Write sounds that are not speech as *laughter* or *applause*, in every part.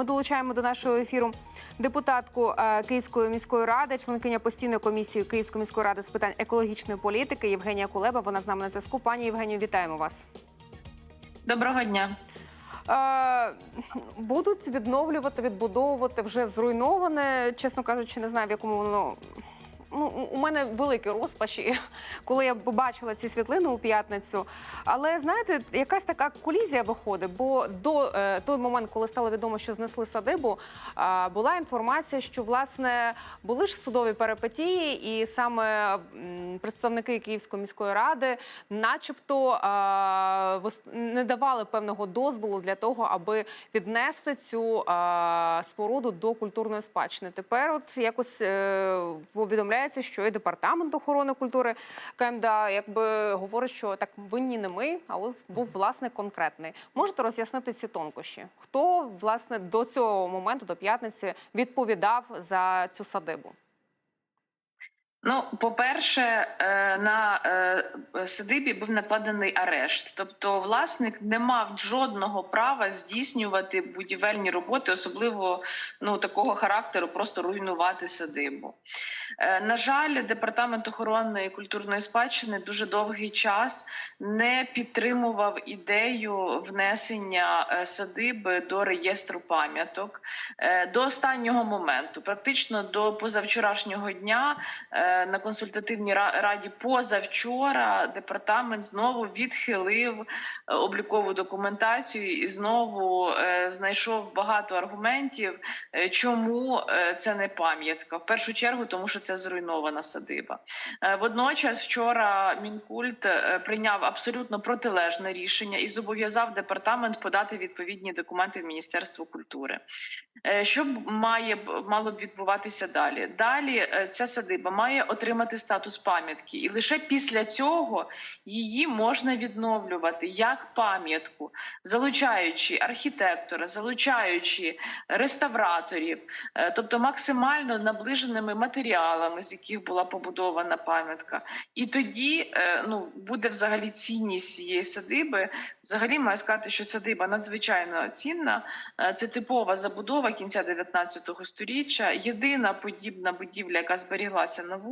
Ми долучаємо до нашого ефіру депутатку е, Київської міської ради, членкиня постійної комісії Київської міської ради з питань екологічної політики Євгенія Кулеба. Вона з нами на зв'язку. Пані Євгенію, вітаємо вас. Доброго дня. Е, будуть відновлювати, відбудовувати вже зруйноване. Чесно кажучи, не знаю, в якому воно. Ну, у мене великі розпачі, *laughs* коли я побачила ці світлини у п'ятницю. Але знаєте, якась така колізія виходить. Бо до е, той момент, коли стало відомо, що знесли садибу, е, була інформація, що власне були ж судові перипетії, і саме м, представники Київської міської ради, начебто, е, не давали певного дозволу для того, аби віднести цю е, споруду до культурної спадщини. Тепер, от якось е, повідомляється, що і департамент охорони культури КМДА якби говорить, що так винні не ми, а от був власник конкретний. Можете роз'яснити ці тонкощі? Хто власне до цього моменту, до п'ятниці, відповідав за цю садибу? Ну, по-перше, е, на е, садибі був накладений арешт, тобто власник не мав жодного права здійснювати будівельні роботи, особливо ну такого характеру, просто руйнувати садибу. Е, На жаль, департамент охорони і культурної спадщини дуже довгий час не підтримував ідею внесення садиби до реєстру пам'яток до останнього моменту, практично до позавчорашнього дня. На консультативній раді позавчора департамент знову відхилив е, облікову документацію і знову е, знайшов багато аргументів, е, чому це не пам'ятка. В першу чергу, тому що це зруйнована садиба. Водночас, вчора Мінкульт прийняв абсолютно протилежне рішення і зобов'язав департамент подати відповідні документи в Міністерство культури. Що має мало б відбуватися далі? Далі ця садиба має отримати статус пам'ятки, і лише після цього її можна відновлювати як пам'ятку, залучаючи архітектора, залучаючи реставраторів, е, тобто максимально наближеними матеріалами, з яких була побудована пам'ятка. І тоді е, ну буде взагалі цінність цієї садиби. Взагалі маю сказати, що садиба надзвичайно цінна. Е, Це типова забудова кінця 19 століття. Єдина подібна будівля, яка зберіглася на вулиці.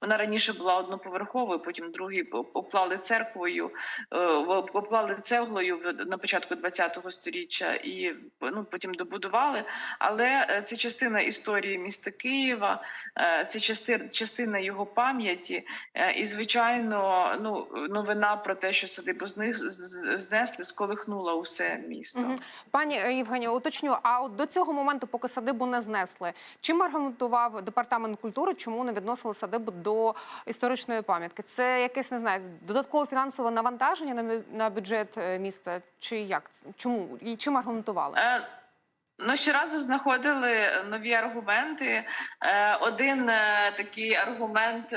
Вона раніше була одноповерховою, потім другий об- обклали церквою, е, цеглою на початку 20 століття і ну потім добудували. Але е, це частина історії міста Києва, е, це частина його пам'яті. І звичайно, ну новина про те, що садибу знесли, сколихнула усе місто. Пані Євгенію, уточню. А от до цього моменту, поки садибу не знесли, чим аргументував департамент культури, чому не відносили садибу до історичної пам'ятки? Це якесь не знаю, додаткове фінансове навантаження на на бюджет е, міста? Чи як чому і чим аргументували? Е, Ну, щоразу знаходили нові аргументи. Е, Один такий аргумент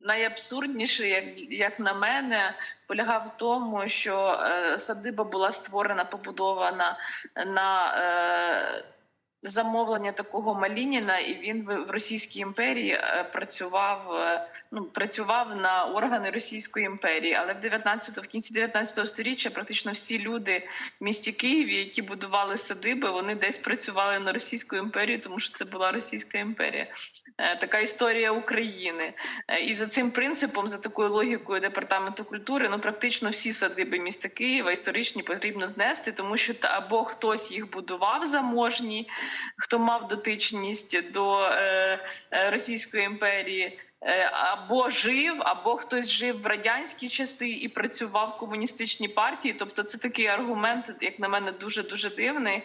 найабсурдніший, як, як на мене, полягав в тому, що садиба була створена, побудована на замовлення такого Малініна, і він в Російській імперії е, працював, е, ну, працював на органи Російської імперії. Але в 19 в кінці 19 століття практично всі люди в місті Києві, які будували садиби, вони десь працювали на Російську імперію, тому що це була Російська імперія. Е, Така історія України. І за цим принципом, за такою логікою департаменту культури, ну практично всі садиби міста Києва історичні потрібно знести, тому що або хтось їх будував заможні, хто мав дотичність до е, е, Російської імперії. е, Або жив, або хтось жив в радянські часи і працював в комуністичній партії. Тобто, це такий аргумент, як на мене, дуже дуже дивний.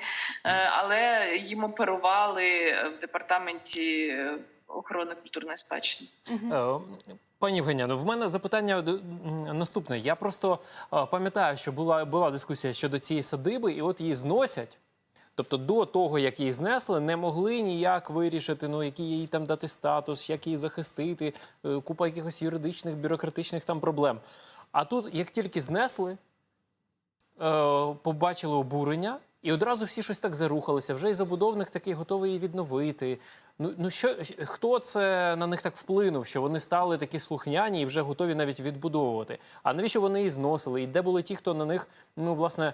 Але їм оперували в департаменті охорони культурної спадщини. Е, Пані Євгенія, ну в мене запитання наступне. Я просто пам'ятаю, що була, була дискусія щодо цієї садиби, і от її зносять. Тобто до того, як її знесли, не могли ніяк вирішити, ну який їй там дати статус, як її захистити, е, купа якихось юридичних, бюрократичних там проблем. А тут, як тільки знесли, е, побачили обурення, І одразу всі щось так зарухалися. Вже і забудовник такий готовий її відновити. Ну, ну що хто це на них так вплинув, що вони стали такі слухняні і вже готові навіть відбудовувати? А навіщо вони її зносили? І де були ті, хто на них ну власне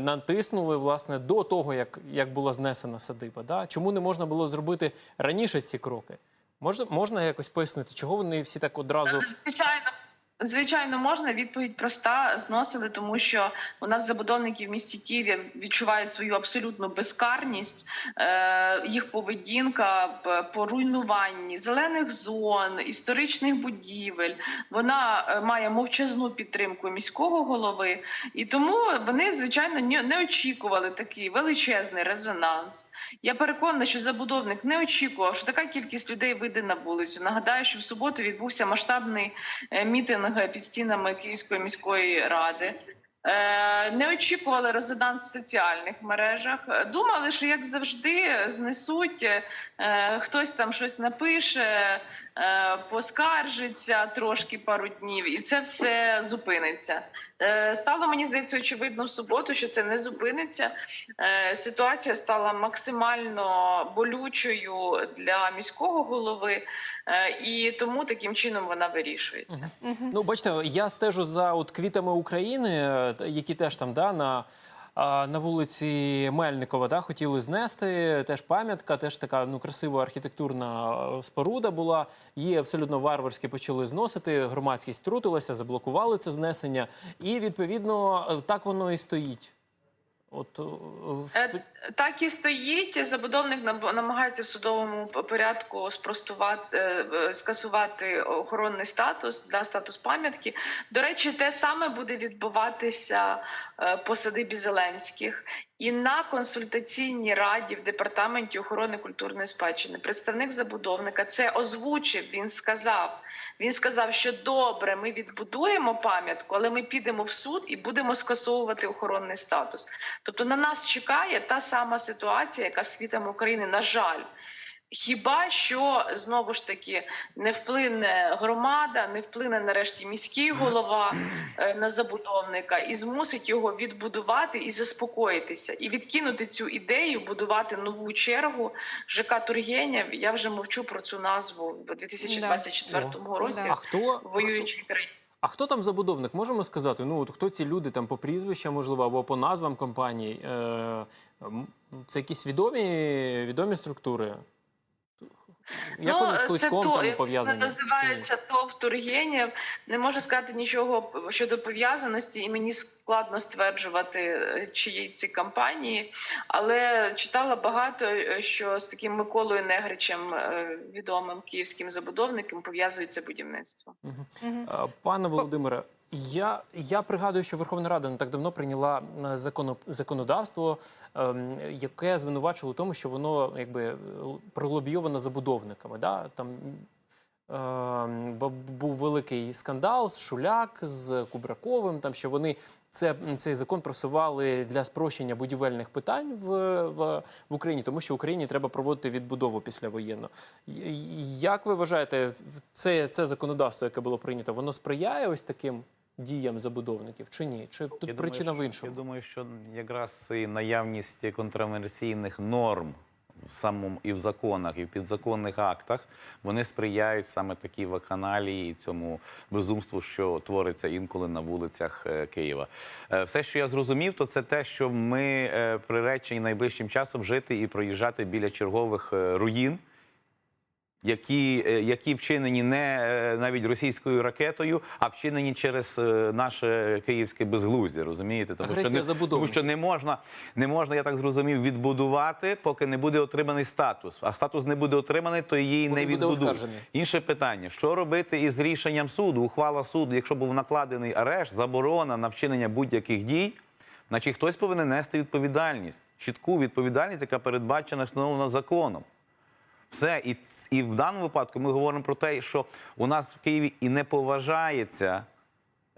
натиснули власне до того, як, як була знесена садиба? Да? Чому не можна було зробити раніше ці кроки? Можна можна якось пояснити, чого вони всі так одразу Звичайно. Звичайно, можна відповідь проста зносили, тому що у нас забудовники в місті Києві відчувають свою абсолютну безкарність, е, їх поведінка по руйнуванні зелених зон, історичних будівель. Вона е, має мовчазну підтримку міського голови, і тому вони звичайно не очікували такий величезний резонанс. Я переконана, що забудовник не очікував, що така кількість людей вийде на вулицю. Нагадаю, що в суботу відбувся масштабний е, мітинг під стінами Київської міської ради. Е, Не очікували резонанс в соціальних мережах. Думали, що як завжди знесуть, е, хтось там щось напише, е, поскаржиться трошки пару днів, і це все зупиниться. Е, Стало мені здається очевидно в суботу, що це не зупиниться. Е, Ситуація стала максимально болючою для міського голови, е, і тому таким чином вона вирішується. Ну, бачите, я стежу за от квітами України, які теж там да, на, на вулиці Мельникова да, хотіли знести. Теж пам'ятка, теж така ну, красива архітектурна е, споруда була. Її абсолютно варварськи почали зносити. Громадськість трутилася, заблокували це знесення. І відповідно е, так воно і стоїть. От е, Так і стоїть. Забудовник нам- намагається в судовому порядку спростувати е, скасувати охоронний статус да, статус пам'ятки. До речі, те саме буде відбуватися е, по садибі Зеленських і на консультаційній раді в департаменті охорони культурної спадщини. Представник забудовника це озвучив. Він сказав. Він сказав, що добре, ми відбудуємо пам'ятку, але ми підемо в суд і будемо скасовувати охоронний статус. Тобто на нас чекає та сама ситуація, яка з квітами України, на жаль. Хіба що знову ж таки не вплине громада, не вплине нарешті міський голова е, на забудовника і змусить його відбудувати і заспокоїтися, і відкинути цю ідею, будувати нову чергу ЖК Тургенєв. Я вже мовчу про цю назву в 2024 році Да. а хто, в воюючій країні. А хто там забудовник? Можемо сказати? Ну от хто ці люди там по прізвищам, можливо, або по назвам компаній? Е, це якісь відомі, відомі структури? Як вони з це кличком то, там пов'язані? Називається ТОВ Тургенєв. Не можу сказати нічого щодо пов'язаності, і мені складно стверджувати, е, чиї ці компанії. Але читала багато, е, що з таким Миколою Негричем, е, відомим київським забудовником, пов'язується будівництво. Пане Володимире, я, я пригадую, що Верховна Рада не так давно прийняла е, законодавство, ем, яке звинувачило у тому, що воно якби пролобійовано забудовниками. Да? Там ем, був великий скандал з Шуляк, з Кубраковим, там що вони це, цей закон просували для спрощення будівельних питань в, в, в Україні, тому що Україні треба проводити відбудову післявоєнно. Й- Як ви вважаєте, це, це законодавство, яке було прийнято, воно сприяє ось таким діям забудовників чи ні? Чи тут Я причина думаю, в іншому? Я думаю, що якраз і наявність контроверсійних норм в самому і в законах, і в підзаконних актах вони сприяють саме такій вакханалії і цьому безумству, що твориться інколи на вулицях е, Києва. Е, Все, що я зрозумів, то це те, що ми е, приречені найближчим часом жити і проїжджати біля чергових руїн які, е, які вчинені не е, навіть російською ракетою, а вчинені через е, наше київське безглуздя, розумієте? Тому Агресія що, не, тому що не можна, не можна, я так зрозумів, відбудувати, поки не буде отриманий статус. А статус не буде отриманий, то її не відбудують. Інше питання: що робити із рішенням суду? Ухвала суду, якщо був накладений арешт, заборона на вчинення будь-яких дій. Значить, хтось повинен нести відповідальність, чітку відповідальність, яка передбачена встановлена законом. Все, і, і в даному випадку ми говоримо про те, що у нас в Києві і не поважається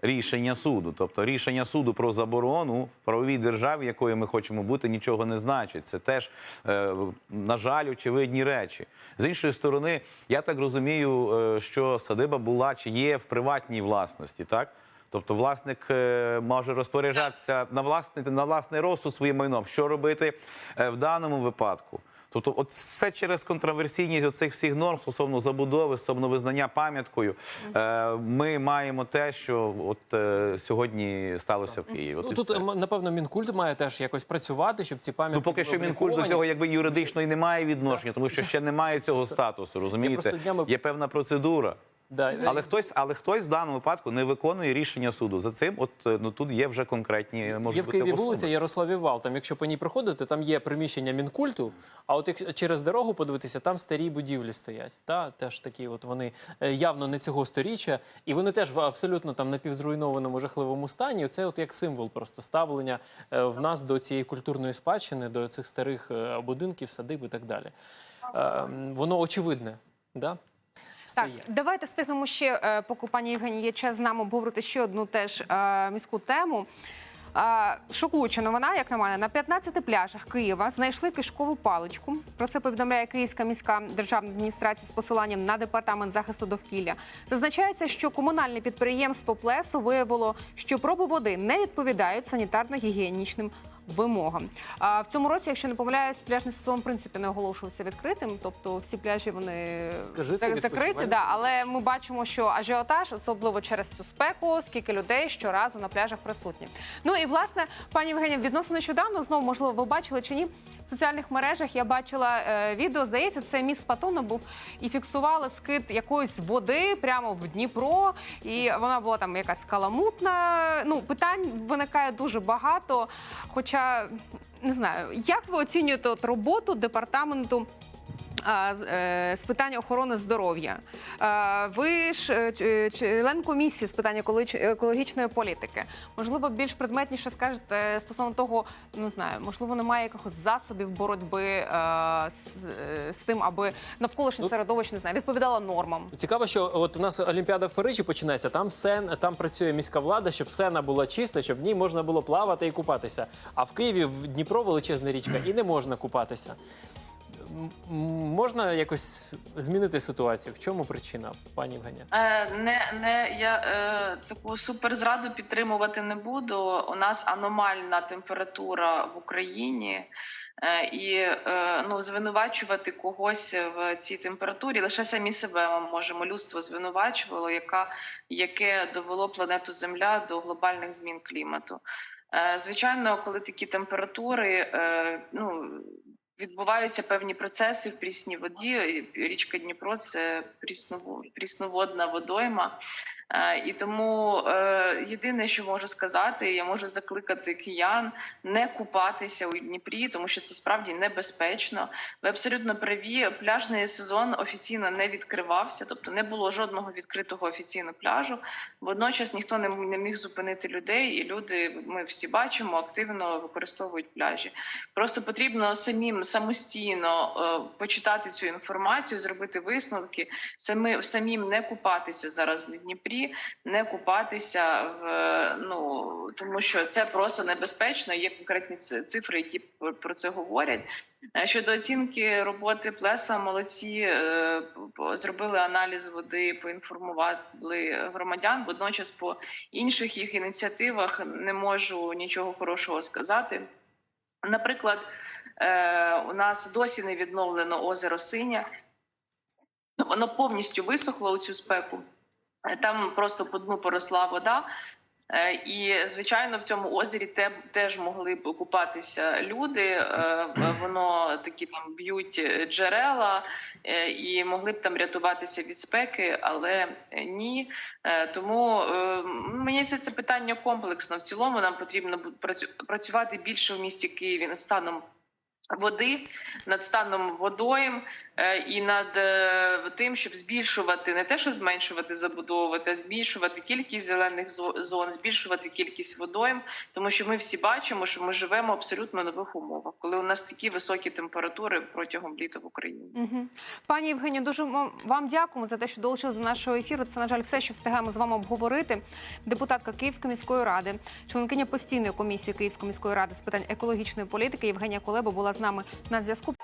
рішення суду. Тобто рішення суду про заборону в правовій державі, якою ми хочемо бути, нічого не значить. Це теж, е, на жаль, очевидні речі. З іншої сторони, я так розумію, е, що садиба була чи є в приватній власності, так? Тобто власник е, може розпоряджатися на власний, на власний розсуд своїм майном. Що робити е, в даному випадку? Тобто, от все через контроверсійність оцих всіх норм стосовно забудови, стосовно визнання пам'яткою. Е, ми маємо те, що от е, сьогодні сталося в Києві. От Ну, і тут, все. м, напевно, Мінкульт має теж якось працювати, щоб ці пам'ятки Ну, поки були що Мінкульт до цього якби юридично і не має відношення, тому що ще немає цього статусу. Розумієте, днями- є певна процедура. Да, Але хтось, але хтось в даному випадку не виконує рішення суду. За цим, от е, ну тут є вже конкретні можуть Є в Києві особи. вулиця Ярославів Вал. Там, якщо по ній проходити, там є приміщення мінкульту. А от як через дорогу подивитися, там старі будівлі стоять. Та теж такі, от вони е, явно не цього сторіччя, і вони теж в абсолютно там напівзруйнованому жахливому стані. Це от як символ просто ставлення е, в нас до цієї культурної спадщини, до цих старих будинків, садиб і так далі. Е, Воно очевидне, да? Так, давайте встигнемо ще, е, поки пані Євгенії є час з нами обговорити ще одну теж е, міську тему. Е, Шокуюча новина, як на мене, на 15 пляжах Києва знайшли кишкову паличку. Про це повідомляє Київська міська державна адміністрація з посиланням на департамент захисту довкілля. Зазначається, що комунальне підприємство Плесо виявило, що проби води не відповідають санітарно-гігієнічним вимогам. А в цьому році, якщо не помиляюсь, пляжний сезон в принципі не оголошувався відкритим, тобто всі пляжі вони Скажи це закриті. Да, але ми бачимо, що ажіотаж, особливо через цю спеку, скільки людей щоразу на пляжах присутні. Ну і власне, пані Євгенія, відносно нещодавно знову можливо, ви бачили чи ні. Соціальних мережах я бачила е, відео. Здається, це міст Патона був і фіксували скид якоїсь води прямо в Дніпро. І вона була там якась каламутна. Ну питань виникає дуже багато. Хоча не знаю, як ви оцінюєте от роботу департаменту з- е, питань охорони здоров'я. Е, Ви ж е, член комісії з питань екологіч- екологічної політики. Можливо, більш предметніше скажете стосовно того, не знаю, можливо, немає якихось засобів боротьби з, з тим, аби навколишнє Ну, середовище не знаю, відповідало нормам. Цікаво, що от у нас Олімпіада в Парижі починається. Там сен, там працює міська влада, щоб сена була чиста, щоб в ній можна було плавати і купатися. А в Києві в Дніпро величезна річка і не можна купатися. Можна якось змінити ситуацію? В чому причина, пані Євгенія? Е, Не, не я е, таку суперзраду підтримувати не буду. У нас аномальна температура в Україні. Е, І е, ну, звинувачувати когось в цій температурі лише самі себе ми можемо. Людство звинувачувало, яка, яке довело планету Земля до глобальних змін клімату. Е, Звичайно, коли такі температури, ну відбуваються певні процеси в прісній воді. Річка Дніпро це прісново- прісноводна водойма. Е, І тому е, єдине, що можу сказати, я можу закликати киян не купатися у Дніпрі, тому що це справді небезпечно. Ви абсолютно праві. Пляжний сезон офіційно не відкривався, тобто не було жодного відкритого офіційного пляжу. Водночас ніхто не, міг зупинити людей, і люди, ми всі бачимо, активно використовують пляжі. Просто потрібно самим самостійно е, почитати цю інформацію, зробити висновки, самим не купатися зараз в Дніпрі, не купатися в ну тому, що це просто небезпечно. Є конкретні цифри, які про- це говорять. Е, Щодо оцінки роботи плеса, молодці е, зробили аналіз води, поінформували громадян. Водночас, по інших їх ініціативах не можу нічого хорошого сказати. Наприклад, е, у нас досі не відновлено озеро Синя. Воно повністю висохло у цю спеку. Е, Там просто по дну поросла вода. Е, І, звичайно, в цьому озері теж могли б купатися люди. Е, Воно такі там б'ють джерела і могли б там рятуватися від спеки, але ні. Тому мені це питання комплексно. В цілому нам потрібно працювати більше в місті Києві станом води, над станом водойм е, і над е, тим, щоб збільшувати не те, що зменшувати, забудовувати, а збільшувати кількість зелених зо- зон, збільшувати кількість водойм, тому що ми всі бачимо, що ми живемо абсолютно нових умовах, коли у нас такі високі температури протягом літа в Україні. Угу. Пані Євгенію, дуже вам- дякуємо за те, що долучилися до нашого ефіру. Це, на жаль, все, що встигаємо з вами обговорити. Депутатка Київської міської ради, членкиня постійної комісії Київської міської ради з питань екологічної політики Євгенія Колеба з нами на зв'язку.